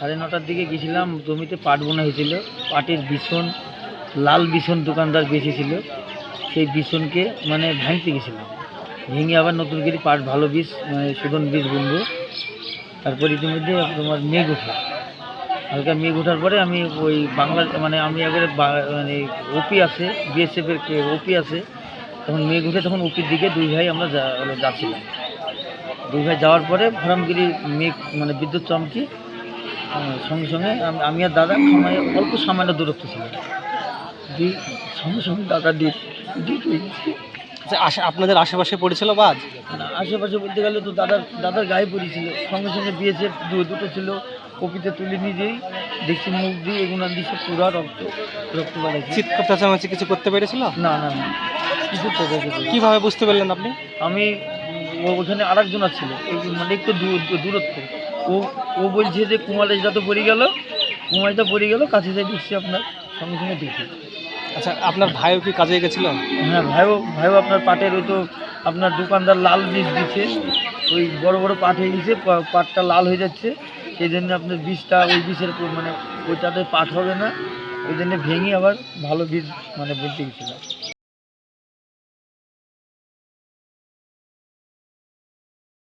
নটার দিকে গেছিলাম, জমিতে পাট বোনা হয়েছিল, পাটের বিছন, লাল বিছন দোকানদার বেঁচেছিল, সেই বিছনকে মানে ভাঙতে গেছিলাম। ভেঙে আবার নতুন করে পাট, ভালো বীজ মানে শোধন বীজ বুনবো। তারপর ইতিমধ্যে তোমার মেঘ ওঠে। হালকা মেঘ ওঠার পরে আমি ওই বাংলা মানে আমি একবারে মানে ওপি আছে বিএসএফের ওপি আছে, তখন মেঘ উঠে তখন ওপির দিকে দুই ভাই আমরা যাচ্ছিলাম। দুই ভাই যাওয়ার পরে ফরামগিরি মেঘ মানে বিদ্যুৎ চমকি সঙ্গে সঙ্গে আমি আর দাদা সময় অল্প সামান্য দূরত্ব ছিল। দুই সঙ্গে সঙ্গে দাদা দিয়ে দিয়ে আচ্ছা আশে আপনাদের আশেপাশে পড়েছিল বাজ না, আশেপাশে বলতে গেলে তো দাদার দাদার গায়ে পড়েছিল। সঙ্গে সঙ্গে বিএসএফ দুটো ছিল। কপিতে তুলে নিজেই দেখছি মুখ দিয়ে এগুলো দিয়ে সব পুরা রক্ত রক্ত বাড়াইছে। চিৎকার চেঁচামেচি কিছু করতে পেরেছিল? না না না কিছু। কীভাবে বুঝতে পারলেন আপনি? আমি ওখানে আর একজন ছিল মানে একটু দূর- দূর- দূরত্ব। ও ও বলছে যে কুমারটা তো পড়ে গেল কুমারটা পড়ে গেল কাছে যাই দেখছি আপনার সঙ্গে সঙ্গে দেখি। আচ্ছা আপনার ভাইও কি কাজে গেছিল? হ্যাঁ ভাইও ভাইও আপনার পাটের ওই তো আপনার দোকানদার লাল বীজ দিচ্ছে ওই বড় বড় পাট হয়ে গেছে পাটটা লাল হয়ে যাচ্ছে সেই জন্য আপনার বীজটা ওই বীজের মানে ওইটাতে পাট হবে না ওই জন্য ভেঙে আবার ভালো বীজ মানে বলতে গেছিলাম।